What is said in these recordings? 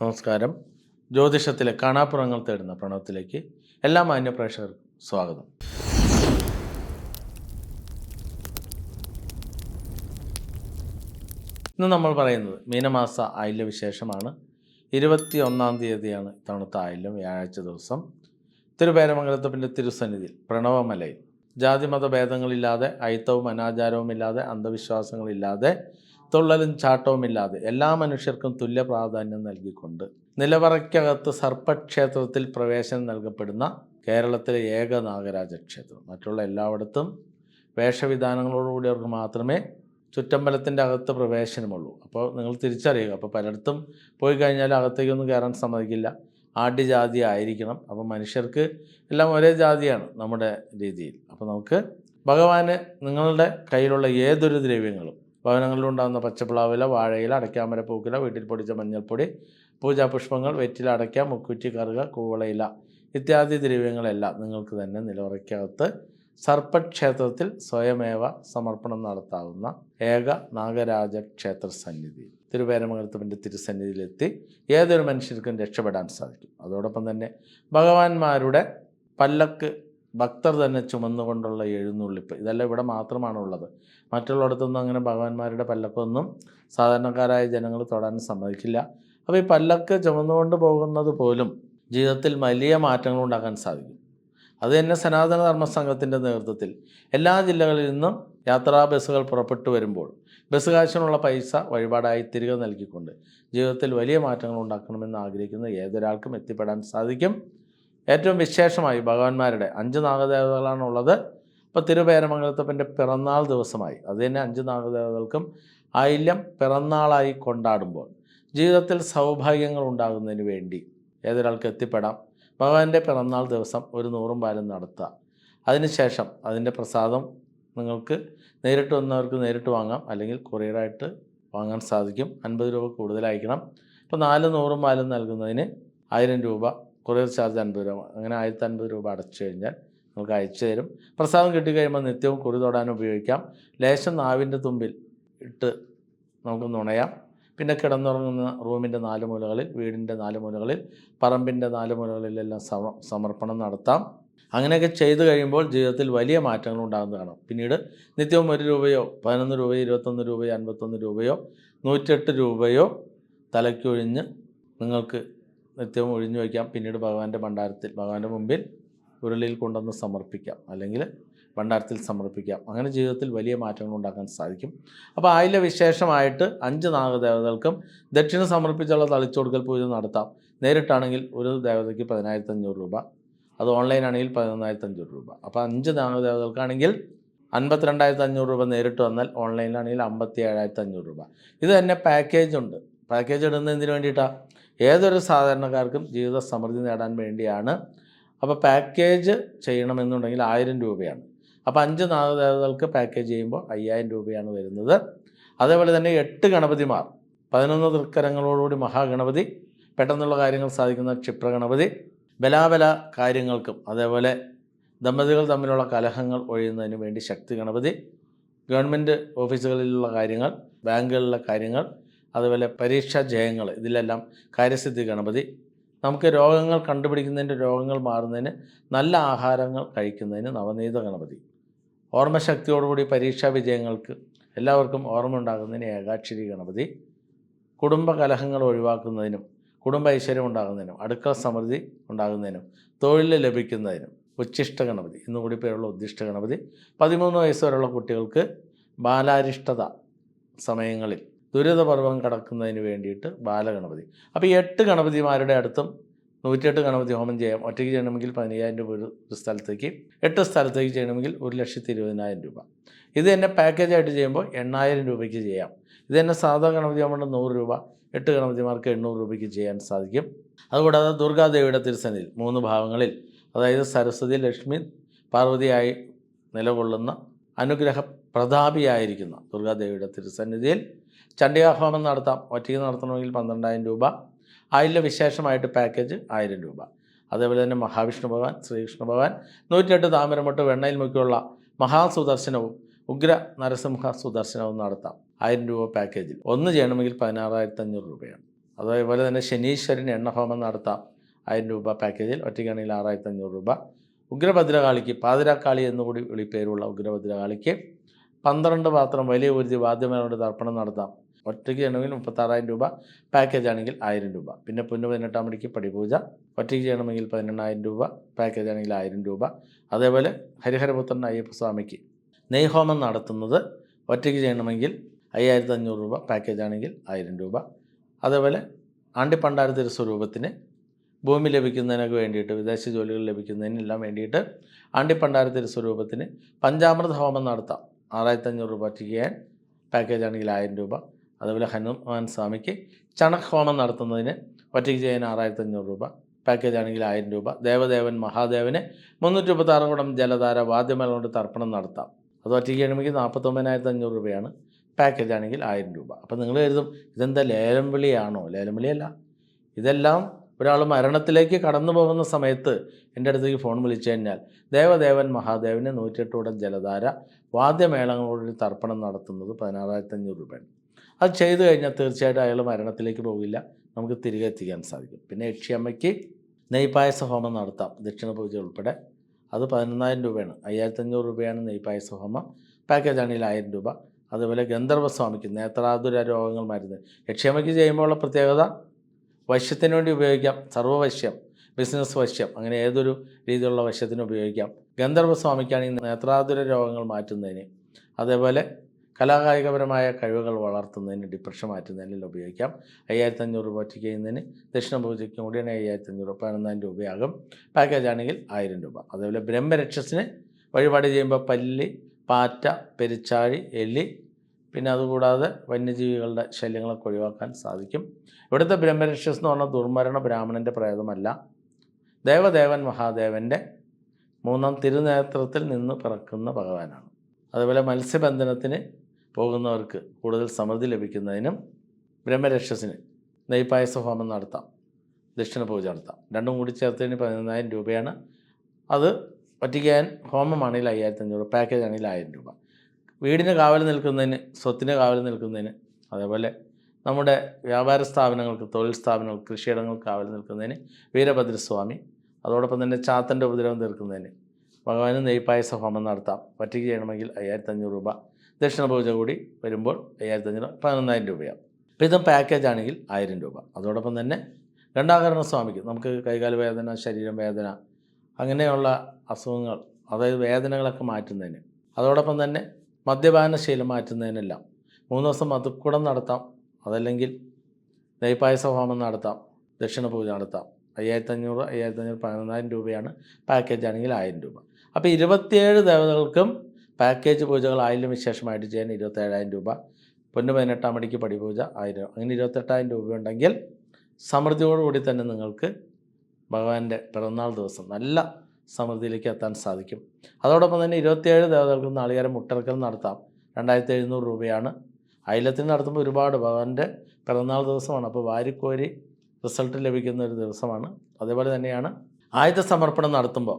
നമസ്കാരം. ജ്യോതിഷത്തിലെ കാണാപ്പുറങ്ങൾ തേടുന്ന പ്രണവത്തിലേക്ക് എല്ലാ മാന്യ പ്രേക്ഷകർക്കും സ്വാഗതം. ഇന്ന് നമ്മൾ പറയുന്നത് മീനമാസ ആയില്യ വിശേഷമാണ് ഇരുപത്തി ഒന്നാം തീയതിയാണ് തണുത്ത ആയില്യം വ്യാഴാഴ്ച ദിവസം. തിരുപേരമംഗലത്തപ്പിന്റെ തിരുസന്നിധിയിൽ പ്രണവമലയിൽ. ജാതിമത ഭേദങ്ങളില്ലാതെ അയിത്തവും അനാചാരവുമില്ലാതെ അന്ധവിശ്വാസങ്ങളില്ലാതെ തുള്ളലും ചാട്ടവുമില്ലാതെ എല്ലാ മനുഷ്യർക്കും തുല്യ പ്രാധാന്യം നൽകിക്കൊണ്ട് നിലവറയ്ക്കകത്ത് സർപ്പക്ഷേത്രത്തിൽ പ്രവേശനം നൽകപ്പെടുന്ന കേരളത്തിലെ ഏക നാഗരാജ ക്ഷേത്രം. മറ്റുള്ള എല്ലായിടത്തും വേഷവിധാനങ്ങളോടുകൂടിയവർക്ക് മാത്രമേ ചുറ്റമ്പലത്തിന്റെ അകത്ത് പ്രവേശനമുള്ളൂ. അപ്പോൾ നിങ്ങൾ തിരിച്ചറിയുക. അപ്പോൾ പലയിടത്തും പോയി കഴിഞ്ഞാൽ അകത്തേക്കൊന്നും കയറാൻ സമ്മതിക്കില്ല. ആദ്യജാതി ആയിരിക്കണം. അപ്പോൾ മനുഷ്യർക്ക് എല്ലാം ഒരേ ജാതിയാണ് നമ്മുടെ രീതിയിൽ. അപ്പോൾ നമുക്ക് ഭഗവാന് നിങ്ങളുടെ കയ്യിലുള്ള ഏതൊരു ദ്രവ്യങ്ങളും ഭവനങ്ങളിലുണ്ടാകുന്ന പച്ചപ്പിളാവില വാഴയില അടയ്ക്കാമര പൂക്കില വീട്ടിൽ പൊടിച്ച മഞ്ഞൾപ്പൊടി പൂജാപുഷ്പങ്ങൾ വെറ്റില അടയ്ക്ക മുക്കുറ്റി കറുക കൂവളയില ഇത്യാദി ദ്രവ്യങ്ങളെല്ലാം നിങ്ങൾക്ക് തന്നെ നിലവറയ്ക്കകത്ത് സർപ്പക്ഷേത്രത്തിൽ സ്വയമേവ സമർപ്പണം നടത്താവുന്ന ഏക നാഗരാജ ക്ഷേത്ര സന്നിധി. തിരുവേരമംഗലത്തുവിന്റെ തിരുസന്നിധിയിലെത്തി ഏതൊരു മനുഷ്യർക്കും രക്ഷപ്പെടാൻ സാധിക്കും. അതോടൊപ്പം തന്നെ ഭഗവാന്മാരുടെ പല്ലക്ക് ഭക്തർ തന്നെ ചുമന്നുകൊണ്ടുള്ള എഴുന്നള്ളിപ്പ്. ഇതെല്ലാം ഇവിടെ മാത്രമാണ് ഉള്ളത്. മറ്റുള്ളിടത്തൊന്നും അങ്ങനെ ഭഗവാന്മാരുടെ പല്ലക്കൊന്നും സാധാരണക്കാരായ ജനങ്ങൾ തൊടാൻ സമ്മതിക്കില്ല. അപ്പോൾ ഈ പല്ലക്ക് ചുമന്നുകൊണ്ട് പോകുന്നത് പോലും ജീവിതത്തിൽ വലിയ മാറ്റങ്ങൾ ഉണ്ടാക്കാൻ സാധിക്കും. അത് തന്നെ സനാതന ധർമ്മ സംഘത്തിന്റെ നേതൃത്വത്തിൽ എല്ലാ ജില്ലകളിൽ നിന്നും യാത്രാ ബസ്സുകൾ പുറപ്പെട്ടു വരുമ്പോൾ ബസ് കാശിനുള്ള പൈസ വഴിപാടായി തിരികെ നൽകിക്കൊണ്ട് ജീവിതത്തിൽ വലിയ മാറ്റങ്ങൾ ഉണ്ടാക്കണമെന്ന് ആഗ്രഹിക്കുന്ന ഏതൊരാൾക്കും എത്തിപ്പെടാൻ സാധിക്കും. ഏറ്റവും വിശേഷമായി ഭഗവാന്മാരുടെ അഞ്ച് നാഗദേവതകളാണുള്ളത്. ഇപ്പോൾ തിരുപേരമംഗലത്തപ്പന്റെ പിറന്നാൾ ദിവസമായി. അത് തന്നെ അഞ്ച് നാഗദേവതകൾക്കും ആയില്യം പിറന്നാളായി കൊണ്ടാടുമ്പോൾ ജീവിതത്തിൽ സൗഭാഗ്യങ്ങൾ ഉണ്ടാകുന്നതിന് വേണ്ടി ഏതൊരാൾക്ക് എത്തിപ്പെടാം? ഭഗവാന്റെ പിറന്നാൾ ദിവസം ഒരു നൂറും പാലും നടത്തുക. അതിനുശേഷം അതിന്റെ പ്രസാദം നിങ്ങൾക്ക് നേരിട്ട് വന്നവർക്ക് നേരിട്ട് വാങ്ങാം. അല്ലെങ്കിൽ കൊറിയറായിട്ട് വാങ്ങാൻ സാധിക്കും. അൻപത് രൂപ കൂടുതൽ അയക്കണം. ഇപ്പോൾ നാല് നൂറും പാലും നൽകുന്നതിന് ആയിരം രൂപ കൊറിയർ ചാർജ് അൻപത് രൂപ അങ്ങനെ ആയിരത്തി അൻപത് രൂപ അടച്ചു കഴിഞ്ഞാൽ നമുക്ക് അയച്ചു തരും. പ്രസാദം കിട്ടിക്കഴിയുമ്പോൾ നിത്യവും കുറി തൊടാൻ ഉപയോഗിക്കാം. ലേശം നാവിന്റെ തുമ്പിൽ ഇട്ട് നമുക്ക് നുണയാം പിന്നെ കിടന്നുറങ്ങുന്ന റൂമിന്റെ നാല് മൂലകളിൽ വീടിന്റെ നാല് മൂലകളിൽ പറമ്പിന്റെ നാല് മൂലകളിലെല്ലാം സമ സമർപ്പണം നടത്താം. അങ്ങനെയൊക്കെ ചെയ്തു കഴിയുമ്പോൾ ജീവിതത്തിൽ വലിയ മാറ്റങ്ങൾ ഉണ്ടാകുന്നതാണ് പിന്നീട് നിത്യവും ഒരു രൂപയോ പതിനൊന്ന് രൂപയോ ഇരുപത്തൊന്ന് രൂപയോ അൻപത്തൊന്ന് രൂപയോ നൂറ്റെട്ട് രൂപയോ തലയ്ക്കൊഴിഞ്ഞ് നിങ്ങൾക്ക് നിത്യവും ഒഴിഞ്ഞു വയ്ക്കാം. പിന്നീട് ഭഗവാന്റെ ഭണ്ഡാരത്തിൽ ഭഗവാന്റെ മുമ്പിൽ ഉരുളിയിൽ കൊണ്ടുവന്ന് സമർപ്പിക്കാം. അല്ലെങ്കിൽ ഭണ്ഡാരത്തിൽ സമർപ്പിക്കാം. അങ്ങനെ ജീവിതത്തിൽ വലിയ മാറ്റങ്ങൾ ഉണ്ടാക്കാൻ സാധിക്കും. അപ്പോൾ ആയില വിശേഷമായിട്ട് അഞ്ച് നാഗദേവതകൾക്കും ദക്ഷിണ സമർപ്പിച്ചുള്ള തളിച്ചുകൊടുക്കൽ പൂജ നടത്താം. നേരിട്ടാണെങ്കിൽ ഒരു ദേവതയ്ക്ക് പതിനായിരത്തി അഞ്ഞൂറ് രൂപ. അത് ഓൺലൈൻ ആണെങ്കിൽ പതിനൊന്നായിരത്തി അഞ്ഞൂറ് രൂപ. അപ്പോൾ അഞ്ച് നാഗദേവതകൾക്കാണെങ്കിൽ അൻപത്തിരണ്ടായിരത്തി അഞ്ഞൂറ് രൂപ നേരിട്ട് വന്നാൽ ഓൺലൈനിലാണെങ്കിൽ അമ്പത്തി ഏഴായിരത്തി അഞ്ഞൂറ് രൂപ. ഇത് തന്നെ പാക്കേജ് ഉണ്ട്. പാക്കേജ് ഇടുന്നതിന് വേണ്ടിയിട്ടാണ്? ഏതൊരു സാധാരണക്കാർക്കും ജീവിത സമൃദ്ധി നേടാൻ വേണ്ടിയാണ്. അപ്പോൾ പാക്കേജ് ചെയ്യണമെന്നുണ്ടെങ്കിൽ ആയിരം രൂപയാണ്. അപ്പോൾ അഞ്ച് നാഗദേവതകൾക്ക് പാക്കേജ് ചെയ്യുമ്പോൾ അയ്യായിരം രൂപയാണ് വരുന്നത്. അതേപോലെ തന്നെ എട്ട് ഗണപതിമാർ പതിനൊന്ന് തൃക്കരങ്ങളോടുകൂടി മഹാഗണപതി പെട്ടെന്നുള്ള കാര്യങ്ങൾ സാധിക്കുന്ന ക്ഷിപ്രഗണപതി ബലാബല കാര്യങ്ങൾക്കും അതേപോലെ ദമ്പതികൾ തമ്മിലുള്ള കലഹങ്ങൾ ഒഴിയുന്നതിന് വേണ്ടി ശക്തി ഗണപതി ഗവൺമെന്റ് ഓഫീസുകളിലുള്ള കാര്യങ്ങൾ ബാങ്കുകളിലെ കാര്യങ്ങൾ അതുപോലെ പരീക്ഷാ ജയങ്ങൾ ഇതിലെല്ലാം കാര്യസിദ്ധി ഗണപതി. നമുക്ക് രോഗങ്ങൾ കണ്ടുപിടിക്കുന്നതിന്റെ രോഗങ്ങൾ മാറുന്നതിന് നല്ല ആഹാരങ്ങൾ കഴിക്കുന്നതിന് നവനീത ഗണപതി. ഓർമ്മശക്തിയോടുകൂടി പരീക്ഷാ വിജയങ്ങൾക്ക് എല്ലാവർക്കും ഓർമ്മ ഉണ്ടാകുന്നതിന് ഏകാക്ഷരി ഗണപതി. കുടുംബകലഹങ്ങൾ ഒഴിവാക്കുന്നതിനും കുടുംബ ഐശ്വര്യം ഉണ്ടാകുന്നതിനും അടുക്കള സമൃദ്ധി ഉണ്ടാകുന്നതിനും തൊഴിൽ ലഭിക്കുന്നതിനും ഉച്ഛിഷ്ട ഗണപതി. എന്നുകൂടി പേരുള്ള ഉദ്ദിഷ്ട ഗണപതി. പതിമൂന്ന് വയസ്സ് വരെയുള്ള കുട്ടികൾക്ക് ബാലാരിഷ്ടത സമയങ്ങളിൽ ദുരിതപർവം കടക്കുന്നതിന് വേണ്ടിയിട്ട് ബാലഗണപതി. അപ്പോൾ എട്ട് ഗണപതിമാരുടെ അടുത്തും നൂറ്റിയെട്ട് ഗണപതി ഹോമം ചെയ്യാം. ഒറ്റയ്ക്ക് ചെയ്യണമെങ്കിൽ പതിനയ്യായിരം രൂപ ഒരു സ്ഥലത്തേക്ക്. എട്ട് സ്ഥലത്തേക്ക് ചെയ്യണമെങ്കിൽ ഒരു ലക്ഷത്തി ഇരുപതിനായിരം രൂപ. ഇത് തന്നെ പാക്കേജായിട്ട് ചെയ്യുമ്പോൾ എണ്ണായിരം രൂപയ്ക്ക് ചെയ്യാം. ഇത് തന്നെ സാധാ ഗണപതി ഹോമം നൂറ് രൂപ എട്ട് ഗണപതിമാർക്ക് എണ്ണൂറ് രൂപയ്ക്ക് ചെയ്യാൻ സാധിക്കും. അതുകൂടാതെ ദുർഗാദേവിയുടെ തിരുസന്നിധിയിൽ മൂന്ന് ഭാവങ്ങളിൽ അതായത് സരസ്വതി ലക്ഷ്മി പാർവതിയായി നിലകൊള്ളുന്ന അനുഗ്രഹ പ്രതാപിയായിരിക്കുന്ന ദുർഗാദേവിയുടെ തിരുസന്നിധിയിൽ ചണ്ഡികാഹോമം നടത്താം. ഒറ്റയ്ക്ക് നടത്തണമെങ്കിൽ പന്ത്രണ്ടായിരം രൂപ. അതിലെ വിശേഷമായിട്ട് പാക്കേജ് ആയിരം രൂപ. അതേപോലെ തന്നെ മഹാവിഷ്ണു ഭഗവാൻ ശ്രീകൃഷ്ണ ഭഗവാൻ നൂറ്റിയെട്ട് താമരമൊട്ട് വെണ്ണയിൽ മുക്കിയുള്ള മഹാസുദർശനവും ഉഗ്ര നരസിംഹ സുദർശനവും നടത്താം. ആയിരം രൂപ പാക്കേജിൽ ഒന്ന് ചെയ്യണമെങ്കിൽ പതിനാറായിരത്തി അഞ്ഞൂറ് രൂപയാണ്. അതേപോലെ തന്നെ ശനീശ്വരൻ എണ്ണഹോമം നടത്താം. ആയിരം രൂപ പാക്കേജിൽ ഒറ്റയ്ക്കാണെങ്കിൽ ആറായിരത്തി അഞ്ഞൂറ് രൂപ. ഉഗ്രഭദ്രകാളിക്ക് പാതിരാക്കാളി എന്നുകൂടി വിളിപ്പേരുള്ള ഉഗ്രഭദ്രകാളിക്ക് പന്ത്രണ്ട് പാത്രം വലിയ ഒരു വാദ്യമേളോട് തർപ്പണം നടത്താം. ഒറ്റയ്ക്ക് ചെയ്യണമെങ്കിൽ മുപ്പത്താറായിരം രൂപ പാക്കേജ് ആണെങ്കിൽ ആയിരം രൂപ. പിന്നെ പൊന്നു പതിനെട്ടാം മണിക്ക് പടിപൂജ ഒറ്റയ്ക്ക് ചെയ്യണമെങ്കിൽ പതിനെണ്ണായിരം രൂപ പാക്കേജ് ആണെങ്കിൽ ആയിരം രൂപ. അതേപോലെ ഹരിഹരപുത്രൻ അയ്യപ്പ സ്വാമിക്ക് നെയ്ഹോമം നടത്തുന്നത് ഒറ്റയ്ക്ക് ചെയ്യണമെങ്കിൽ അയ്യായിരത്തി അഞ്ഞൂറ് രൂപ പാക്കേജ് ആണെങ്കിൽ ആയിരം രൂപ. അതേപോലെ ആണ്ടിപ്പണ്ടാരത്തിരു തിരുസ്വരൂപത്തിന് ഭൂമി ലഭിക്കുന്നതിനൊക്കെ വേണ്ടിയിട്ട് വിദേശ ജോലികൾ ലഭിക്കുന്നതിനെല്ലാം വേണ്ടിയിട്ട് ആണ്ടിപ്പണ്ടാരത്തിരു തിരുസ്വരൂപത്തിന് പഞ്ചാമൃത ഹോമം നടത്താം. ആറായിരത്തി അഞ്ഞൂറ് രൂപ ഒറ്റയ്ക്ക് ചെയ്യാൻ പാക്കേജ് ആണെങ്കിൽ ആയിരം രൂപ. അതുപോലെ ഹനുമാൻ സ്വാമിക്ക് ചണക് നടത്തുന്നതിന് ഒറ്റയ്ക്ക് ചെയ്യാൻ ആറായിരത്തി അഞ്ഞൂറ് രൂപ പാക്കേജ് ആണെങ്കിൽ ആയിരം രൂപ. ദേവദേവൻ മഹാദേവന് മുന്നൂറ്റി മുപ്പത്താറ് കുടം ജലധാര വാദ്യമേള കൊണ്ട് തർപ്പണം നടത്താം. അത് ഒറ്റയ്ക്ക് ചെയ്യണമെങ്കിൽ നാൽപ്പത്തൊമ്പതിനായിരത്തി അഞ്ഞൂറ് രൂപയാണ്. പാക്കേജ് ആണെങ്കിൽ ആയിരം രൂപ. അപ്പോൾ നിങ്ങൾ കരുതും ഇതെന്താ ലേലം വിളിയാണോ ലേലം വിളിയല്ല ഇതെല്ലാം ഒരാൾ മരണത്തിലേക്ക് കടന്നു പോകുന്ന സമയത്ത് എന്റെ അടുത്തേക്ക് ഫോൺ വിളിച്ചു കഴിഞ്ഞാൽ ദേവദേവൻ മഹാദേവന് നൂറ്റിയെട്ട് കുടം ജലധാര വാദ്യമേളങ്ങളോട് തർപ്പണം നടത്തുന്നത് പതിനാറായിരത്തി അഞ്ഞൂറ് രൂപയാണ്. അത് ചെയ്തു കഴിഞ്ഞാൽ തീർച്ചയായിട്ടും അയാൾ മരണത്തിലേക്ക് പോകില്ല. നമുക്ക് തിരികെ എത്തിക്കാൻ സാധിക്കും. പിന്നെ യക്ഷിയമ്മയ്ക്ക് നെയ്പായസ ഹോമം നടത്താം. ദക്ഷിണ പൂജ ഉൾപ്പെടെ. അത് പതിനൊന്നായിരം രൂപയാണ്. അയ്യായിരത്തി അഞ്ഞൂറ് രൂപയാണ് നെയ്പായസ ഹോമം. പാക്കേജ് ആണെങ്കിൽ ആയിരം രൂപ. അതുപോലെ ഗന്ധർവസ്വാമിക്ക് നേത്രാതുര രോഗങ്ങൾ മരുന്ന്. യക്ഷിയമ്മയ്ക്ക് ചെയ്യുമ്പോഴുള്ള പ്രത്യേകത? വശ്യത്തിന് വേണ്ടി ഉപയോഗിക്കാം. സർവവശ്യം ബിസിനസ് വശ്യം. അങ്ങനെ ഏതൊരു രീതിയിലുള്ള വശ്യത്തിന് ഉപയോഗിക്കാം. ഗന്ധർവസ്വാമിക്കാണെങ്കിൽ നേത്രാതുര രോഗങ്ങൾ മാറ്റുന്നതിന്. അതേപോലെ കലാകായികപരമായ കഴിവുകൾ വളർത്തുന്നതിന് ഡിപ്രഷൻ മാറ്റുന്നതിന് ഉപയോഗിക്കാം. അയ്യായിരത്തി അഞ്ഞൂറ് രൂപ ഒറ്റയ്ക്ക് ചെയ്യുന്നതിന് ദക്ഷിണ പൂജയ്ക്കും കൂടിയാണ് അയ്യായിരത്തി അഞ്ഞൂറ് പതിനൊന്നായിരം രൂപയാകും. പാക്കേജ് ആണെങ്കിൽ ആയിരം രൂപ. അതേപോലെ ബ്രഹ്മരക്ഷസിന് വഴിപാട് ചെയ്യുമ്പോൾ പല്ലി പാറ്റ പെരിച്ചാഴി എലി പിന്നെ അതുകൂടാതെ വന്യജീവികളുടെ ശല്യങ്ങളൊക്കെ ഒഴിവാക്കാൻ സാധിക്കും. ഇവിടുത്തെ ബ്രഹ്മരക്ഷസ് എന്ന് പറഞ്ഞാൽ ദുർമരണ ബ്രാഹ്മണന്റെ പ്രേതമല്ല. ദേവദേവൻ മഹാദേവന്റെ മൂന്നാം തിരുനേത്രത്തിൽ നിന്ന് പിറക്കുന്ന ഭഗവാനാണ്. അതുപോലെ മത്സ്യബന്ധനത്തിന് പോകുന്നവർക്ക് കൂടുതൽ സമൃദ്ധി ലഭിക്കുന്നതിനും ബ്രഹ്മരക്ഷസിന് നെയ്പായസ ഹോമം നടത്താം. ദക്ഷിണ പൂജ നടത്താം. രണ്ടും കൂടി ചേർത്തതിന് പതിനൊന്നായിരം രൂപയാണ്. അത് ഒറ്റയ്ക്കാൻ ഹോമമാണെങ്കിൽ അയ്യായിരത്തി അഞ്ഞൂറ് പാക്കേജ് ആണെങ്കിൽ ആയിരം രൂപ. വീടിന് കാവൽ നിൽക്കുന്നതിന് സ്വത്തിന് കാവൽ നിൽക്കുന്നതിന് അതേപോലെ നമ്മുടെ വ്യാപാര സ്ഥാപനങ്ങൾക്ക് തൊഴിൽ സ്ഥാപനങ്ങൾക്ക് കൃഷിയിടങ്ങൾക്ക് കാവൽ നിൽക്കുന്നതിന് വീരഭദ്രസ്വാമി അതോടൊപ്പം തന്നെ ചാത്തന്റെ ഉപദ്രവം തീർക്കുന്നതിന് ഭഗവാന് നെയ്പായസ ഹോമം നടത്താം. ഒറ്റയ്ക്ക് ചെയ്യണമെങ്കിൽ അയ്യായിരത്തി അഞ്ഞൂറ് രൂപ. ദക്ഷിണ പൂജ കൂടി വരുമ്പോൾ അയ്യായിരത്തി അഞ്ഞൂറ് പതിനൊന്നായിരം രൂപയാണ് ഇപ്പം പാക്കേജ് ആണെങ്കിൽ ആയിരം രൂപ. അതോടൊപ്പം തന്നെ ഗണ്ടാകരണ സ്വാമിക്ക്. നമുക്ക് കൈകാല വേദന ശരീരം വേദന അങ്ങനെയുള്ള അസുഖങ്ങൾ അതായത് വേദനകളൊക്കെ മാറ്റുന്നതിന്. അതോടൊപ്പം തന്നെ മദ്യപാന മദ്യപാനശീലം മാറ്റുന്നതിനെല്ലാം. മൂന്ന് ദിവസം മധുക്കുടം നടത്താം. അതല്ലെങ്കിൽ നെയ്പായസ ഹോമം നടത്താം. ദക്ഷിണ പൂജ നടത്താം. അയ്യായിരത്തി അഞ്ഞൂറ് അയ്യായിരത്തി അഞ്ഞൂറ് പതിനൊന്നായിരം രൂപയാണ് പാക്കേജ് ആണെങ്കിൽ ആയിരം രൂപ. അപ്പോൾ ഇരുപത്തിയേഴ് ദേവതകൾക്കും പാക്കേജ് പൂജകൾ ആയിരം വിശേഷമായിട്ട് ചെയ്യാൻ ഇരുപത്തേഴായിരം രൂപ. പൊന്നു പതിനെട്ടാം മണിക്ക് പടിപൂജ ആയിരം അങ്ങനെ ഇരുപത്തെട്ടായിരം രൂപ ഉണ്ടെങ്കിൽ സമൃദ്ധിയോടുകൂടി തന്നെ നിങ്ങൾക്ക് ഭഗവാന്റെ പിറന്നാൾ ദിവസം നല്ല സമൃദ്ധിയിലേക്ക് എത്താൻ സാധിക്കും. അതോടൊപ്പം തന്നെ ഇരുപത്തിയേഴ് ദേവതകൾക്ക് നാളികേരം മുട്ടറക്കൽ നടത്താം. രണ്ടായിരത്തി എഴുന്നൂറ് രൂപയാണ്. അയലത്തിൽ നടത്തുമ്പോൾ ഒരുപാട് ഭഗവാന്റെ പിറന്നാൾ ദിവസമാണ്. അപ്പോൾ വാരിക്കോരി റിസൾട്ട് ലഭിക്കുന്ന ഒരു ദിവസമാണ്. അതേപോലെ തന്നെയാണ് ആയുധ സമർപ്പണം നടത്തുമ്പോൾ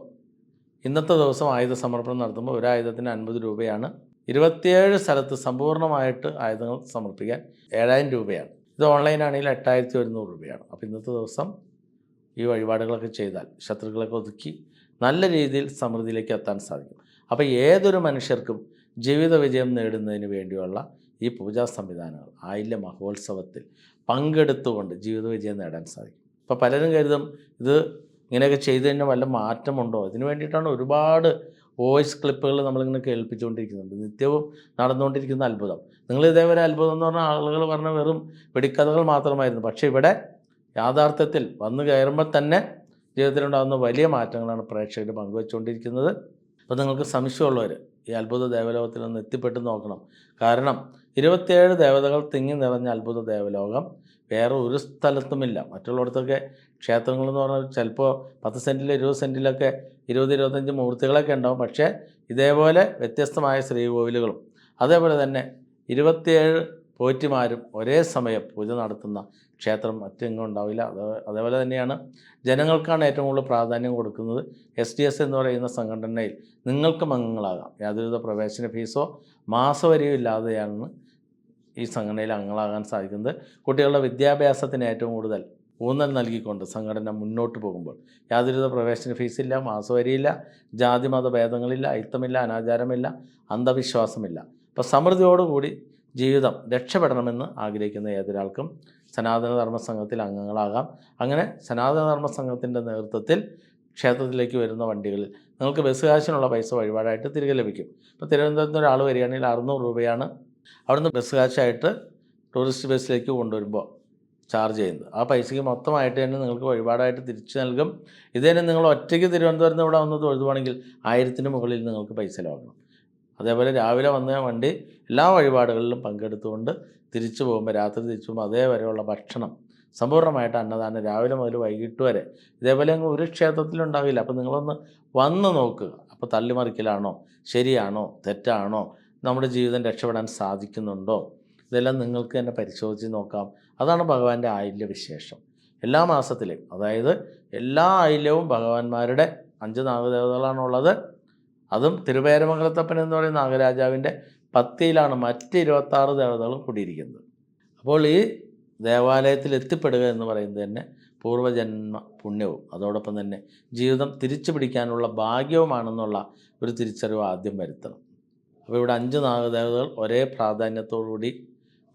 ഇന്നത്തെ ദിവസം ആയുധ സമർപ്പണം നടത്തുമ്പോൾ ഒരു ആയുധത്തിന് അൻപത് രൂപയാണ്. ഇരുപത്തിയേഴ് സ്ഥലത്ത് സമ്പൂർണമായിട്ട് ആയുധങ്ങൾ സമർപ്പിക്കാൻ ഏഴായിരം രൂപയാണ്. ഇത് ഓൺലൈനാണെങ്കിൽ എട്ടായിരത്തി ഒരുന്നൂറ് രൂപയാണ്. അപ്പോൾ ഇന്നത്തെ ദിവസം ഈ വഴിപാടുകളൊക്കെ ചെയ്താൽ ശത്രുക്കളൊക്കെ ഒതുക്കി നല്ല രീതിയിൽ സമൃദ്ധിയിലേക്ക് എത്താൻ സാധിക്കും. അപ്പോൾ ഏതൊരു മനുഷ്യർക്കും ജീവിത വിജയം നേടുന്നതിന് വേണ്ടിയുള്ള ഈ പൂജാ സംവിധാനങ്ങൾ ആയില്യ മഹോത്സവത്തിൽ പങ്കെടുത്തുകൊണ്ട് ജീവിത വിജയം നേടാൻ സാധിക്കും. ഇപ്പോൾ പലരും കരുതും ഇത് ഇങ്ങനെയൊക്കെ ചെയ്തു കഴിഞ്ഞാൽ വല്ല മാറ്റമുണ്ടോ? അതിന് വേണ്ടിയിട്ടാണ് ഒരുപാട് വോയിസ് ക്ലിപ്പുകൾ നമ്മളിങ്ങനെ കേൾപ്പിച്ചുകൊണ്ടിരിക്കുന്നുണ്ട് നിത്യവും നടന്നുകൊണ്ടിരിക്കുന്ന അത്ഭുതം. നിങ്ങൾ ഇതേവരെ അത്ഭുതം എന്ന് പറഞ്ഞാൽ ആളുകൾ പറഞ്ഞ വെറും വെടിക്കഥകൾ മാത്രമായിരുന്നു. പക്ഷേ ഇവിടെ യാഥാർത്ഥ്യത്തിൽ വന്നു കയറുമ്പോൾ തന്നെ ജീവിതത്തിലുണ്ടാകുന്ന വലിയ മാറ്റങ്ങളാണ് പ്രേക്ഷകർ പങ്കുവച്ചുകൊണ്ടിരിക്കുന്നത്. അപ്പോൾ നിങ്ങൾക്ക് സംശയമുള്ളവർ ഈ അത്ഭുത ദേവലോകത്തിൽ ഒന്ന് എത്തിപ്പെട്ട് നോക്കണം. കാരണം ഇരുപത്തിയേഴ് ദേവതകൾ തിങ്ങി നിറഞ്ഞ അത്ഭുത ദേവലോകം. വേറെ ഒരു സ്ഥലത്തുമില്ല. മറ്റുള്ളിടത്തൊക്കെ ക്ഷേത്രങ്ങളെന്ന് പറഞ്ഞാൽ ചിലപ്പോൾ പത്ത് സെന്റിൽ ഇരുപത് സെന്റിലൊക്കെ ഇരുപത് ഇരുപത്തഞ്ച് മൂർത്തികളൊക്കെ ഉണ്ടാവും. പക്ഷേ ഇതേപോലെ വ്യത്യസ്തമായ ശ്രീകോവിലുകളും. അതേപോലെ തന്നെ ഇരുപത്തിയേഴ് പോറ്റിമാരും ഒരേ സമയം പൂജ നടത്തുന്ന ക്ഷേത്രം മറ്റെങ്ങും ഉണ്ടാവില്ല. അത് അതേപോലെ തന്നെയാണ് ജനങ്ങൾക്കാണ് ഏറ്റവും കൂടുതൽ പ്രാധാന്യം കൊടുക്കുന്നത് എസ് ഡി എസ് എന്ന് പറയുന്ന സംഘടനയിൽ. നിങ്ങൾക്കും അംഗങ്ങളാകാം. യാതൊരുവിധ പ്രവേശന ഫീസോ മാസവരിയോ ഇല്ലാതെയാണ് ഈ സംഘടനയിൽ അംഗങ്ങളാകാൻ സാധിക്കുന്നത് കുട്ടികളുടെ വിദ്യാഭ്യാസത്തിന് ഏറ്റവും കൂടുതൽ ഊന്നൽ നൽകിക്കൊണ്ട് സംഘടന മുന്നോട്ട് പോകുമ്പോൾ. യാതൊരുവിധ പ്രവേശന ഫീസില്ല മാസവരിയില്ല ജാതി മത ഭേദങ്ങളില്ല അയിത്തമില്ല അനാചാരമില്ല അന്ധവിശ്വാസമില്ല. അപ്പോൾ സമൃദ്ധിയോടുകൂടി ജീവിതം രക്ഷപ്പെടണമെന്ന് ആഗ്രഹിക്കുന്ന ഏതൊരാൾക്കും സനാതനധർമ്മ സംഘത്തിൽ അംഗങ്ങളാകാം. അങ്ങനെ സനാതനധർമ്മ സംഘത്തിന്റെ നേതൃത്വത്തിൽ ക്ഷേത്രത്തിലേക്ക് വരുന്ന വണ്ടികളിൽ നിങ്ങൾക്ക് ബസ് കാശിനുള്ള പൈസ വഴിപാടായിട്ട് തിരികെ ലഭിക്കും. ഇപ്പോൾ തിരുവനന്തപുരത്ത് ഒരാൾ വരികയാണെങ്കിൽ അറുന്നൂറ് രൂപയാണ് അവിടുന്ന് ബസ് കാശായിട്ട് ടൂറിസ്റ്റ് ബസ്സിലേക്ക് കൊണ്ടുവരുമ്പോൾ ചാർജ് ചെയ്യുന്നത്. ആ പൈസയ്ക്ക് മൊത്തമായിട്ട് തന്നെ നിങ്ങൾക്ക് വഴിപാടായിട്ട് തിരിച്ചു നൽകും. ഇത് തന്നെ നിങ്ങൾ ഒറ്റയ്ക്ക് തിരുവനന്തപുരത്ത് ഇവിടെ വന്ന് തൊഴുതുവാണെങ്കിൽ ആയിരത്തിന് മുകളിൽ നിങ്ങൾക്ക് പൈസ ലാഭം അതേപോലെ രാവിലെ വന്ന വണ്ടി എല്ലാ വഴിപാടുകളിലും പങ്കെടുത്തുകൊണ്ട് തിരിച്ചു പോകുമ്പോൾ രാത്രി തിരിച്ചു പോകുമ്പോൾ അതേവരെയുള്ള ഭക്ഷണം സമ്പൂർണമായിട്ട് അന്നദാനം രാവിലെ മുതൽ വൈകിട്ട് വരെ. ഇതേപോലെ അങ്ങ് ഒരു ക്ഷേത്രത്തിലുണ്ടാവില്ല അപ്പോൾ നിങ്ങളൊന്ന് വന്ന് നോക്കുക അപ്പോൾ തള്ളിമറിക്കലാണോ? ശരിയാണോ? തെറ്റാണോ? നമ്മുടെ ജീവിതം രക്ഷപ്പെടാൻ സാധിക്കുന്നുണ്ടോ? ഇതെല്ലാം നിങ്ങൾക്ക് തന്നെ പരിശോധിച്ച് നോക്കാം. അതാണ് ഭഗവാന്റെ ആയില്യ വിശേഷം എല്ലാ മാസത്തിലെയും അതായത് എല്ലാ ആയില്യവും ഭഗവാന്മാരുടെ അഞ്ച് നാഗദേവതകളാണുള്ളത്. അതും തിരുവേരമംഗലത്തപ്പൻ എന്ന് പറയുന്ന നാഗരാജാവിന്റെ പത്തിയിലാണ് മറ്റ് ഇരുപത്താറ് ദേവതകളും കൂടിയിരിക്കുന്നത്. അപ്പോൾ ഈ ദേവാലയത്തിൽ എത്തിപ്പെടുക എന്ന് പറയുന്നത് തന്നെ പൂർവജന്മ പുണ്യവും അതോടൊപ്പം തന്നെ ജീവിതം തിരിച്ചു പിടിക്കാനുള്ള ഭാഗ്യവുമാണെന്നുള്ള ഒരു തിരിച്ചറിവ് ആദ്യം വരുത്തണം. അപ്പോൾ ഇവിടെ അഞ്ച് നാഗദേവതകൾ ഒരേ പ്രാധാന്യത്തോടുകൂടി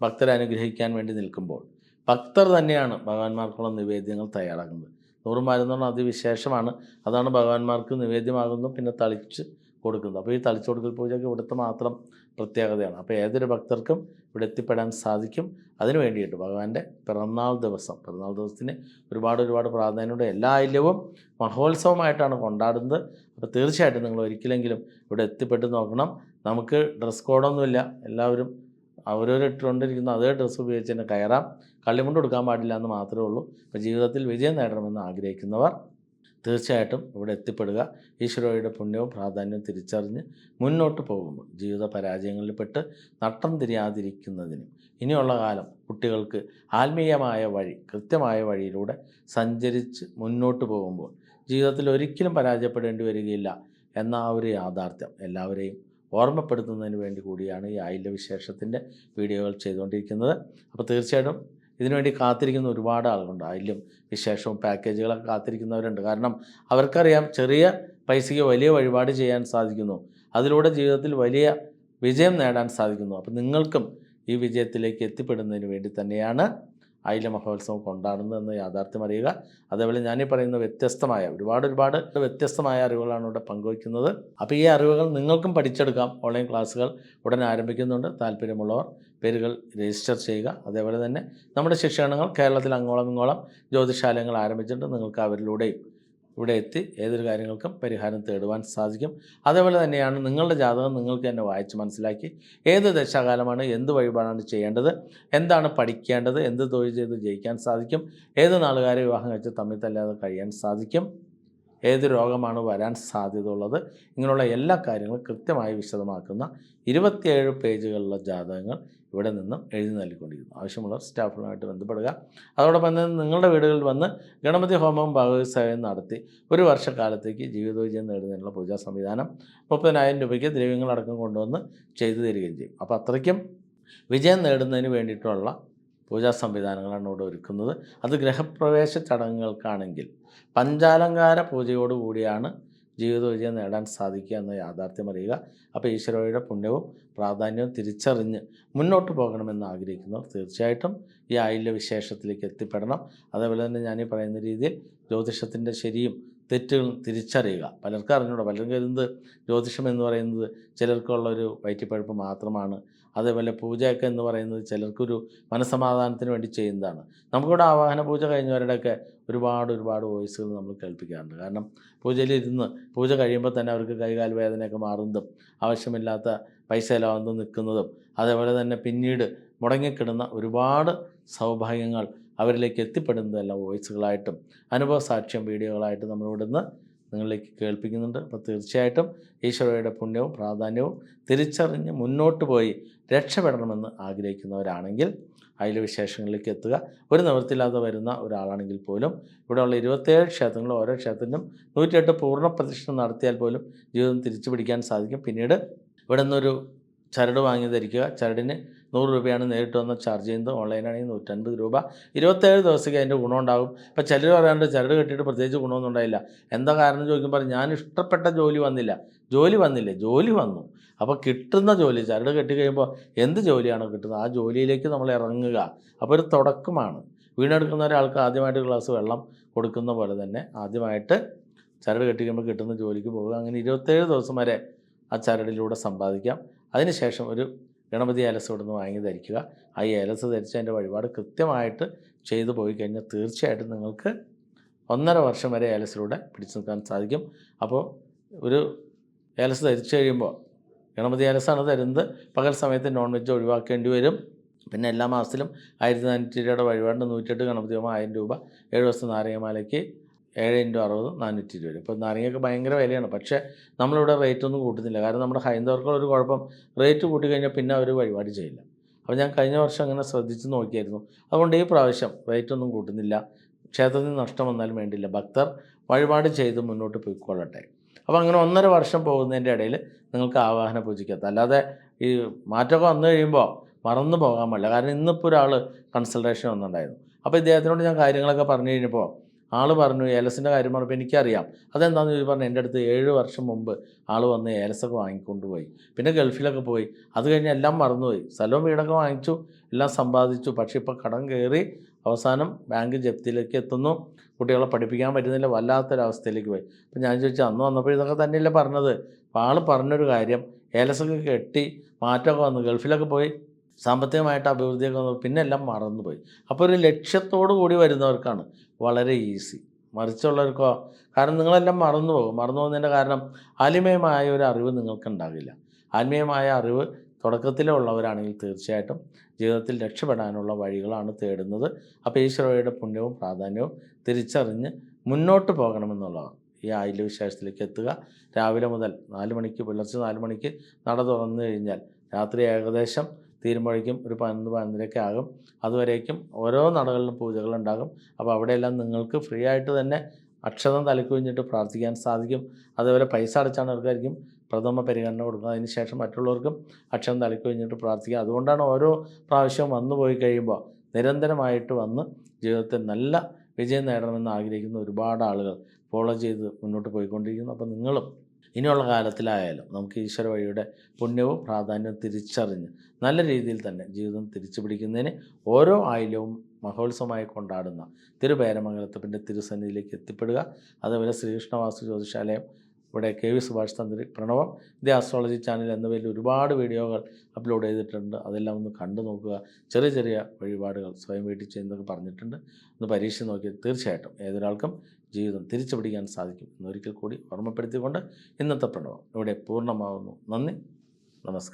ഭക്തരെ അനുഗ്രഹിക്കാൻ വേണ്ടി നിൽക്കുമ്പോൾ ഭക്തർ തന്നെയാണ് ഭഗവാന്മാർക്കുള്ള നിവേദ്യങ്ങൾ തയ്യാറാക്കുന്നത്. നൂറുമാരെന്ന് പറഞ്ഞാൽ അതിവിശേഷമാണ്. അതാണ് ഭഗവാന്മാർക്ക് നിവേദ്യമാകുന്നു പിന്നെ തളിച്ച് കൊടുക്കുന്നത്. അപ്പോൾ ഈ തളിച്ചു കൊടുക്കൽ പൂജയ്ക്ക് ഇവിടുത്തെ മാത്രം പ്രത്യേകതയാണ്. അപ്പോൾ ഏതൊരു ഭക്തർക്കും ഇവിടെ എത്തിപ്പെടാൻ സാധിക്കും. അതിനു വേണ്ടിയിട്ട് ഭഗവാന്റെ പിറന്നാൾ ദിവസം. പിറന്നാൾ ദിവസത്തിന് ഒരുപാട് ഒരുപാട് പ്രാധാന്യമുണ്ട്. എല്ലാ ഐല്യവും മഹോത്സവമായിട്ടാണ് കൊണ്ടാടുന്നത്. അപ്പോൾ തീർച്ചയായിട്ടും നിങ്ങൾ ഒരിക്കലെങ്കിലും ഇവിടെ എത്തിപ്പെട്ട് നോക്കണം. നമുക്ക് ഡ്രസ് കോഡൊന്നുമില്ല എല്ലാവരും അവരവർ ഇട്ടുകൊണ്ടിരിക്കുന്ന അതേ ഡ്രസ്സ് ഉപയോഗിച്ച് തന്നെ കയറാം. കള്ളിമുണ്ട് കൊടുക്കാൻ പാടില്ല എന്ന് മാത്രമേ ഉള്ളൂ. അപ്പോൾ ജീവിതത്തിൽ വിജയം നേടണമെന്ന് ആഗ്രഹിക്കുന്നവർ തീർച്ചയായിട്ടും ഇവിടെ എത്തിപ്പെടുക. ഈശ്വരോയുടെ പുണ്യവും പ്രാധാന്യവും തിരിച്ചറിഞ്ഞ് മുന്നോട്ട് പോകുമ്പോൾ ജീവിത പരാജയങ്ങളിൽപ്പെട്ട് നട്ടം തിരിയാതിരിക്കുന്നതിനും ഇനിയുള്ള കാലം കുട്ടികൾക്ക് ആത്മീയമായ വഴി കൃത്യമായ വഴിയിലൂടെ സഞ്ചരിച്ച് മുന്നോട്ട് പോകുമ്പോൾ ജീവിതത്തിൽ ഒരിക്കലും പരാജയപ്പെടേണ്ടി വരികയില്ല എന്ന ആ ഒരു യാഥാർത്ഥ്യം എല്ലാവരെയും ഓർമ്മപ്പെടുത്തുന്നതിന് വേണ്ടി കൂടിയാണ് ഈ ആയില്യ വിശേഷത്തിന്റെ വീഡിയോകൾ ചെയ്തുകൊണ്ടിരിക്കുന്നത്. അപ്പോൾ തീർച്ചയായിട്ടും ഇതിനുവേണ്ടി കാത്തിരിക്കുന്ന ഒരുപാട് ആളുകളുണ്ട്. ആയില്യം വിശേഷവും പാക്കേജുകളൊക്കെ കാത്തിരിക്കുന്നവരുണ്ട്. കാരണം അവർക്കറിയാം ചെറിയ പൈസയ്ക്ക് വലിയ വഴിപാട് ചെയ്യാൻ സാധിക്കുന്നു. അതിലൂടെ ജീവിതത്തിൽ വലിയ വിജയം നേടാൻ സാധിക്കുന്നു. അപ്പോൾ നിങ്ങൾക്കും ഈ വിജയത്തിലേക്ക് എത്തിപ്പെടുന്നതിന് വേണ്ടി തന്നെയാണ് ആയില്യ മഹോത്സവം കൊണ്ടാടുന്നതെന്ന് യാഥാർത്ഥ്യം അറിയുക. അതേപോലെ ഞാനീ പറയുന്ന വ്യത്യസ്തമായ ഒരുപാട് ഒരുപാട് വ്യത്യസ്തമായ അറിവുകളാണ് ഇവിടെ പങ്കുവയ്ക്കുന്നത്. അപ്പോൾ ഈ അറിവുകൾ നിങ്ങൾക്കും പഠിച്ചെടുക്കാം. ഓൺലൈൻ ക്ലാസ്സുകൾ ഉടൻ ആരംഭിക്കുന്നുണ്ട്. താല്പര്യമുള്ളവർ പേരുകൾ രജിസ്റ്റർ ചെയ്യുക. അതേപോലെ തന്നെ നമ്മുടെ ശിക്ഷണങ്ങൾ കേരളത്തിൽ അങ്ങോളം ഇങ്ങോളം ജ്യോതിശാലയങ്ങൾ ആരംഭിച്ചിട്ടുണ്ട്. നിങ്ങൾക്ക് അവരിലൂടെയും ഇവിടെ എത്തി ഏതൊരു കാര്യങ്ങൾക്കും പരിഹാരം തേടുവാൻ സാധിക്കും. അതേപോലെ തന്നെയാണ് നിങ്ങളുടെ ജാതകം നിങ്ങൾക്ക് തന്നെ വായിച്ച് മനസ്സിലാക്കി ഏത് ദശാകാലമാണ് എന്ത് വഴിപാടാണ് ചെയ്യേണ്ടത് എന്താണ് പഠിക്കേണ്ടത് എന്ത് തൊഴിൽ ചെയ്ത് ജയിക്കാൻ സാധിക്കും ഏത് നാളുകാരെ വിവാഹം കഴിച്ച് തമ്മിൽ തല്ലാതെ കഴിയാൻ സാധിക്കും ഏത് രോഗമാണ് വരാൻ സാധ്യത ഉള്ളത് ഇങ്ങനെയുള്ള എല്ലാ കാര്യങ്ങളും കൃത്യമായി വിശദമാക്കുന്ന ഇരുപത്തിയേഴ് പേജുകളുള്ള ജാതകങ്ങൾ ഇവിടെ നിന്നും എഴുതി നൽകിക്കൊണ്ടിരിക്കുന്നു. ആവശ്യമുള്ളവർ സ്റ്റാഫുകളുമായിട്ട് ബന്ധപ്പെടുക. അതോടൊപ്പം തന്നെ നിങ്ങളുടെ വീടുകളിൽ വന്ന് ഗണപതി ഹോമവും ഭാഗവതി സേവയും നടത്തി ഒരു വർഷക്കാലത്തേക്ക് ജീവിതവിജയം നേടുന്നതിനുള്ള പൂജാ സംവിധാനം മുപ്പതിനായിരം രൂപയ്ക്ക് ദ്രവ്യങ്ങളടക്കം കൊണ്ടുവന്ന് ചെയ്തു തരികയും ചെയ്യും. അപ്പോൾ അത്രയ്ക്കും വിജയം നേടുന്നതിന് വേണ്ടിയിട്ടുള്ള പൂജാ സംവിധാനങ്ങളാണ് ഇവിടെ ഒരുക്കുന്നത്. അത് ഗ്രഹപ്രവേശ ചടങ്ങുകൾക്കാണെങ്കിൽ പഞ്ചാലങ്കാര പൂജയോടുകൂടിയാണ് ജീവിത വിജയം നേടാൻ സാധിക്കുക എന്ന യാഥാർത്ഥ്യം അറിയുക. അപ്പോൾ ഈശ്വരയുടെ പുണ്യവും പ്രാധാന്യവും തിരിച്ചറിഞ്ഞ് മുന്നോട്ട് പോകണമെന്ന് ആഗ്രഹിക്കുന്നവർ തീർച്ചയായിട്ടും ഈ ആയില്യ വിശേഷത്തിലേക്ക് എത്തിപ്പെടണം. അതേപോലെ തന്നെ ഞാൻ ഈ പറയുന്ന രീതിയിൽ ജ്യോതിഷത്തിന്റെ ശരിയും തെറ്റുകളും തിരിച്ചറിയുക. പലർക്കും അറിഞ്ഞൂടാ. പലരും കരുതുന്നത് ജ്യോതിഷം എന്ന് പറയുന്നത് ചിലർക്കുള്ള ഒരു വയറ്റിപ്പഴുപ്പ് മാത്രമാണ്. അതേപോലെ പൂജയൊക്കെ എന്ന് പറയുന്നത് ചിലർക്കൊരു മനസ്സമാധാനത്തിന് വേണ്ടി ചെയ്യുന്നതാണ്. നമുക്കിവിടെ ആവാഹന പൂജ കഴിഞ്ഞവരുടെയൊക്കെ ഒരുപാട് ഒരുപാട് വോയിസുകൾ നമ്മൾ കേൾപ്പിക്കാറുണ്ട്. കാരണം പൂജയിൽ ഇരുന്ന് പൂജ കഴിയുമ്പോൾ തന്നെ അവർക്ക് കൈകാൽ വേദനയൊക്കെ മാറുന്നതും ആവശ്യമില്ലാത്ത പൈസ ചിലവാകുന്നതും നിൽക്കുന്നതും അതേപോലെ തന്നെ പിന്നീട് മുടങ്ങിക്കിടുന്ന ഒരുപാട് സൗഭാഗ്യങ്ങൾ അവരിലേക്ക് എത്തിപ്പെടുന്നതെല്ലാം വോയിസുകളായിട്ടും അനുഭവ സാക്ഷ്യം വീഡിയോകളായിട്ടും നമ്മളിവിടുന്ന് നിങ്ങളിലേക്ക് കേൾപ്പിക്കുന്നുണ്ട്. അപ്പോൾ തീർച്ചയായിട്ടും ഈശ്വരയുടെ പുണ്യവും പ്രാധാന്യവും തിരിച്ചറിഞ്ഞ് മുന്നോട്ട് പോയി രക്ഷപ്പെടണമെന്ന് ആഗ്രഹിക്കുന്നവരാണെങ്കിൽ അതിലെ വിശേഷങ്ങളിലേക്ക് എത്തുക. ഒരു നിവൃത്തിയില്ലാതെ വരുന്ന ഒരാളാണെങ്കിൽ പോലും ഇവിടെയുള്ള ഇരുപത്തേഴ് ക്ഷേത്രങ്ങളും ഓരോ ക്ഷേത്രത്തിനും നൂറ്റിയെട്ട് പൂർണ പ്രതിഷ്ഠ നടത്തിയാൽ പോലും ജീവിതം തിരിച്ചു പിടിക്കാൻ സാധിക്കും. പിന്നീട് ഇവിടെ നിന്നൊരു ചരട് വാങ്ങി ധരിക്കുക. ചരടിന് നൂറ് രൂപയാണ് നേരിട്ട് വന്ന് ചാർജ് ചെയ്യുന്നത്. ഓൺലൈനാണെങ്കിൽ നൂറ്റൻപത് രൂപ. ഇരുപത്തേഴ് ദിവസത്തേക്ക് അതിന്റെ ഗുണം ഉണ്ടാകും ഇപ്പം ചിലർ പറയാണ്ട് ചരട് കെട്ടിയിട്ട് പ്രത്യേകിച്ച് ഗുണമൊന്നും ഉണ്ടായില്ല. എന്താ കാരണം ചോദിക്കുമ്പോൾ ഞാൻ ഇഷ്ടപ്പെട്ട ജോലി വന്നില്ല. ജോലി വന്നില്ല? ജോലി വന്നു. അപ്പോൾ കിട്ടുന്ന ജോലി ചരട് കെട്ടി കഴിയുമ്പോൾ എന്ത് ജോലിയാണോ കിട്ടുന്നത്? ആ ജോലിയിലേക്ക് നമ്മൾ ഇറങ്ങുക. അപ്പോൾ ഒരു തുടക്കമാണ്. വീണെടുക്കുന്ന ഒരാൾക്ക് ആദ്യമായിട്ട് ഗ്ലാസ് വെള്ളം കൊടുക്കുന്ന പോലെ തന്നെ ആദ്യമായിട്ട് ചരട് കെട്ടി കഴിയുമ്പോൾ കിട്ടുന്ന ജോലിക്ക് പോകുക അങ്ങനെ ഇരുപത്തേഴ് ദിവസം വരെ ആ ചരടിലൂടെ സമ്പാദിക്കാം. അതിനുശേഷം ഒരു ഗണപതി ഏലസ് ഇവിടുന്ന് വാങ്ങി ധരിക്കുക. ആ ഏലസ് ധരിച്ച് അതിന്റെ വഴിപാട് കൃത്യമായിട്ട് ചെയ്തു പോയി കഴിഞ്ഞാൽ തീർച്ചയായിട്ടും നിങ്ങൾക്ക് ഒന്നര വർഷം വരെ ഏലസിലൂടെ പിടിച്ചു നിൽക്കാൻ സാധിക്കും. അപ്പോൾ ഒരു ഏലസ് ധരിച്ചു കഴിയുമ്പോൾ ഗണപതി ഏലസാണ് തരുന്നത്. പകൽ സമയത്ത് നോൺ വെജ് ഒഴിവാക്കേണ്ടി വരും. പിന്നെ എല്ലാ മാസത്തിലും ആയിരത്തി നാനൂറ്റി രൂപയുടെ വഴിപാടിന് നൂറ്റെട്ട് ഗണപതി ഹോമം ആയിരം രൂപ ഏഴ് ദിവസം നാരങ്ങമാലയ്ക്ക് ഏഴ് ഇന്റു അറുപത് നാനൂറ്റി ഇരുപത് ഇപ്പോൾ നാരങ്ങയൊക്കെ ഭയങ്കര വിലയാണ്. പക്ഷേ നമ്മളിവിടെ റേറ്റ് ഒന്നും കൂട്ടുന്നില്ല. കാരണം നമ്മുടെ ഹൈന്ദവർക്കുള്ള ഒരു കുഴപ്പം റേറ്റ് കൂട്ടി കഴിഞ്ഞാൽ പിന്നെ അവർ വഴിപാട് ചെയ്യില്ല. അപ്പോൾ ഞാൻ കഴിഞ്ഞ വർഷം അങ്ങനെ ശ്രദ്ധിച്ച് നോക്കിയായിരുന്നു. അതുകൊണ്ട് ഈ പ്രാവശ്യം റേറ്റ് ഒന്നും കൂട്ടുന്നില്ല. ക്ഷേത്രത്തിന് നഷ്ടം വന്നാലും വേണ്ടില്ല. ഭക്തർ വഴിപാട് ചെയ്ത് മുന്നോട്ട് പോയിക്കൊള്ളട്ടെ. അപ്പോൾ അങ്ങനെ ഒന്നര വർഷം പോകുന്നതിന്റെ ഇടയിൽ നിങ്ങൾക്ക് ആവാഹന പൂജിക്കത്ത അല്ലാതെ ഈ മാറ്റമൊക്കെ വന്നു കഴിയുമ്പോൾ മറന്നു പോകാൻ പാടില്ല. കാരണം ഇന്നിപ്പോൾ ഒരാൾ കൺസൾട്ടേഷൻ വന്നിട്ടുണ്ടായിരുന്നു. അപ്പോൾ ഇദ്ദേഹത്തിനോട് ഞാൻ കാര്യങ്ങളൊക്കെ പറഞ്ഞു കഴിഞ്ഞപ്പോൾ ആൾ പറഞ്ഞു ഏലസിന്റെ കാര്യം പറഞ്ഞപ്പോൾ എനിക്കറിയാം. അതെന്താണെന്ന് ചോദിച്ചു പറഞ്ഞു എന്റെ അടുത്ത് ഏഴ് വർഷം മുമ്പ് ആൾ വന്ന് ഏലസൊക്കെ വാങ്ങിക്കൊണ്ടുപോയി. പിന്നെ ഗൾഫിലൊക്കെ പോയി. അത് കഴിഞ്ഞ് എല്ലാം മറന്നുപോയി. സ്ഥലവും വീടൊക്കെ വാങ്ങിച്ചു എല്ലാം സമ്പാദിച്ചു. പക്ഷേ ഇപ്പോൾ കടം കയറി അവസാനം ബാങ്ക് ജപ്തിയിലേക്ക് എത്തുന്നു. കുട്ടികളെ പഠിപ്പിക്കാൻ പറ്റുന്നില്ല. വല്ലാത്തൊരവസ്ഥയിലേക്ക് പോയി. അപ്പം ഞാൻ ചോദിച്ചു അന്ന് വന്നപ്പോൾ ഇതൊക്കെ തന്നെയല്ലേ പറഞ്ഞത്? അപ്പോൾ ആൾ പറഞ്ഞൊരു കാര്യം ഏലസൊക്കെ കെട്ടി മാറ്റമൊക്കെ വന്നു. ഗൾഫിലൊക്കെ പോയി സാമ്പത്തികമായിട്ട് അഭിവൃദ്ധിയൊക്കെ പിന്നെ എല്ലാം മറന്നുപോയി. അപ്പോൾ ഒരു ലക്ഷ്യത്തോടു കൂടി വരുന്നവർക്കാണ് വളരെ ഈസി. മറിച്ചുള്ളവർക്കോ കാരണം നിങ്ങളെല്ലാം മറന്നു പോകും മറന്നു പോകുന്നതിന്റെ കാരണം ആത്മീയമായ ഒരു അറിവ് നിങ്ങൾക്കുണ്ടാകില്ല. ആത്മീയമായ അറിവ് തുടക്കത്തിലേ ഉള്ളവരാണെങ്കിൽ തീർച്ചയായിട്ടും ജീവിതത്തിൽ രക്ഷപ്പെടാനുള്ള വഴികളാണ് തേടുന്നത്. അപ്പോൾ ഈശ്വരയുടെ പുണ്യവും പ്രാധാന്യവും തിരിച്ചറിഞ്ഞ് മുന്നോട്ട് പോകണമെന്നുള്ളതാണ് ഈ ആയില്യ വിശേഷത്തിലേക്ക് എത്തുക. രാവിലെ മുതൽ നാല് മണിക്ക് പുലർച്ചെ നാല് മണിക്ക് നട തുറന്നു കഴിഞ്ഞാൽ രാത്രി ഏകദേശം തീരുമ്പോഴേക്കും ഒരു പതിനൊന്ന് പതിനൊന്നരയൊക്കെ ആകും. അതുവരേക്കും ഓരോ നടകളിലും പൂജകളുണ്ടാകും. അപ്പോൾ അവിടെയെല്ലാം നിങ്ങൾക്ക് ഫ്രീ ആയിട്ട് തന്നെ അക്ഷതം തലക്കുഴിഞ്ഞിട്ട് പ്രാർത്ഥിക്കാൻ സാധിക്കും. അതേപോലെ പൈസ അടച്ചാണ് ആൾക്കാർക്കും പ്രഥമ പരിഗണന കൊടുക്കുക അതിന് ശേഷം മറ്റുള്ളവർക്കും അക്ഷരം തലക്കുഴിഞ്ഞിട്ട് പ്രാർത്ഥിക്കുക. അതുകൊണ്ടാണ് ഓരോ പ്രാവശ്യവും വന്നു പോയി കഴിയുമ്പോൾ നിരന്തരമായിട്ട് വന്ന് ജീവിതത്തിൽ നല്ല വിജയം നേടണമെന്ന് ആഗ്രഹിക്കുന്ന ഒരുപാട് ആളുകൾ. ഫോളോ ചെയ്ത് മുന്നോട്ട് പോയിക്കൊണ്ടിരിക്കുന്നു. അപ്പോൾ നിങ്ങളും ഇനിയുള്ള കാലത്തിലായാലും നമുക്ക് ഈശ്വര വഴിയുടെ പുണ്യവും പ്രാധാന്യവും തിരിച്ചറിഞ്ഞ് നല്ല രീതിയിൽ തന്നെ ജീവിതം തിരിച്ചു പിടിക്കുന്നതിന് ഓരോ ആയിലവും മഹോത്സവമായി കൊണ്ടാടുന്ന തിരുപേരമംഗലത്തപ്പന്റെ തിരുസന്നിധിയിലേക്ക് എത്തിപ്പെടുക. അതുപോലെ ശ്രീകൃഷ്ണവാസ്തു ജ്യോതിശാലയം ഇവിടെ കെ വി സുഭാഷ് തന്ത്രി പ്രണവം ദി ആസ്ട്രോളജി ചാനൽ എന്ന എന്നിവയിൽ ഒരുപാട് വീഡിയോകൾ അപ്ലോഡ് ചെയ്തിട്ടുണ്ട്. അതെല്ലാം ഒന്ന് കണ്ടു നോക്കുക. ചെറിയ ചെറിയ വഴിപാടുകൾ സ്വയം വീട്ടിൽ ചെയ്യുന്നതൊക്കെ പറഞ്ഞിട്ടുണ്ട്. ഒന്ന് പരീക്ഷ നോക്കി തീർച്ചയായിട്ടും ഏതൊരാൾക്കും ജീവിതം തിരിച്ചു പിടിക്കാൻ സാധിക്കും. എന്നൊരിക്കൽ കൂടി ഓർമ്മപ്പെടുത്തിക്കൊണ്ട് ഇന്നത്തെ പ്രണവം ഇവിടെ പൂർണമാവുന്നു. നന്ദി. നമസ്കാരം.